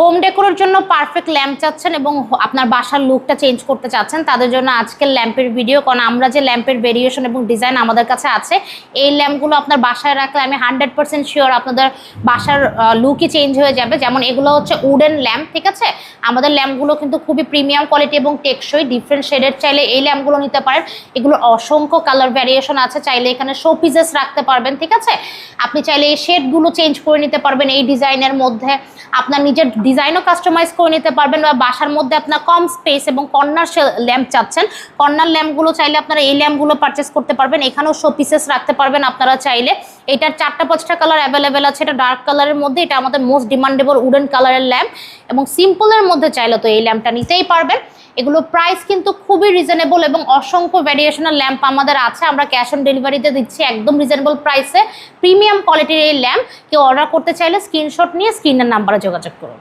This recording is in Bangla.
হোম ডেকোরের জন্য পারফেক্ট ল্যাম্প চাচ্ছেন এবং আপনার বাসার লুকটা চেঞ্জ করতে চাচ্ছেন, তাদের জন্য আজকের ল্যাম্পের ভিডিও কারণ আমরা যে ল্যাম্পের ভেরিয়েশন এবং ডিজাইন আমাদের কাছে আছে, এই ল্যাম্পগুলো আপনার বাসায় রাখলে আমি হান্ড্রেড পার্সেন্ট শিওর আপনাদের বাসার লুকই চেঞ্জ হয়ে যাবে। যেমন এগুলো হচ্ছে উডেন ল্যাম্প ঠিক আছে? আমাদের ল্যাম্পগুলো কিন্তু খুবই প্রিমিয়াম কোয়ালিটি এবং টেকসই ডিফারেন্ট শেডের চাইলে এই ল্যাম্পগুলো নিতে পারেন। এগুলো অসংখ্য কালার ভ্যারিয়েশন আছে, চাইলে এখানে শো পিসেস রাখতে পারবেন, ঠিক আছে? আপনি চাইলে এই শেডগুলো চেঞ্জ করে নিতে পারবেন, এই ডিজাইনের মধ্যে। আপনার নিজের ডিজাইনও কাস্টমাইজ করে নিতে পারবেন বা বাসার মধ্যে আপনার কম স্পেস এবং কর্নার ল্যাম্প চাচ্ছেন। কর্নার ল্যাম্পগুলো চাইলে আপনারা এই ল্যাম্পগুলো পারচেস করতে পারবেন। এখানেও শো পিসেস রাখতে পারবেন আপনারা চাইলে। এটার চারটা পাঁচটা কালার অ্যাভেলেবেল আছে। এটা ডার্ক কালারের মধ্যে। এটা আমাদের মোস্ট ডিমান্ডেবল উডেন কালারের ল্যাম্প এবং সিম্পলের মধ্যে চাইলে তো এই ল্যাম্পটা নিতেই পারবেন। এগুলো প্রাইস কিন্তু খুবই রিজনেবল এবং অসংখ্য ভ্যারিয়েশনাল ল্যাম্প আমাদের আছে। আমরা ক্যাশ অন ডেলিভারিতে দিচ্ছি একদম রিজনেবল প্রাইসে প্রিমিয়াম কোয়ালিটির এই ল্যাম্প কেউ অর্ডার করতে চাইলে স্ক্রিনশট নিয়ে স্ক্রিনের নাম্বারে যোগাযোগ করুন।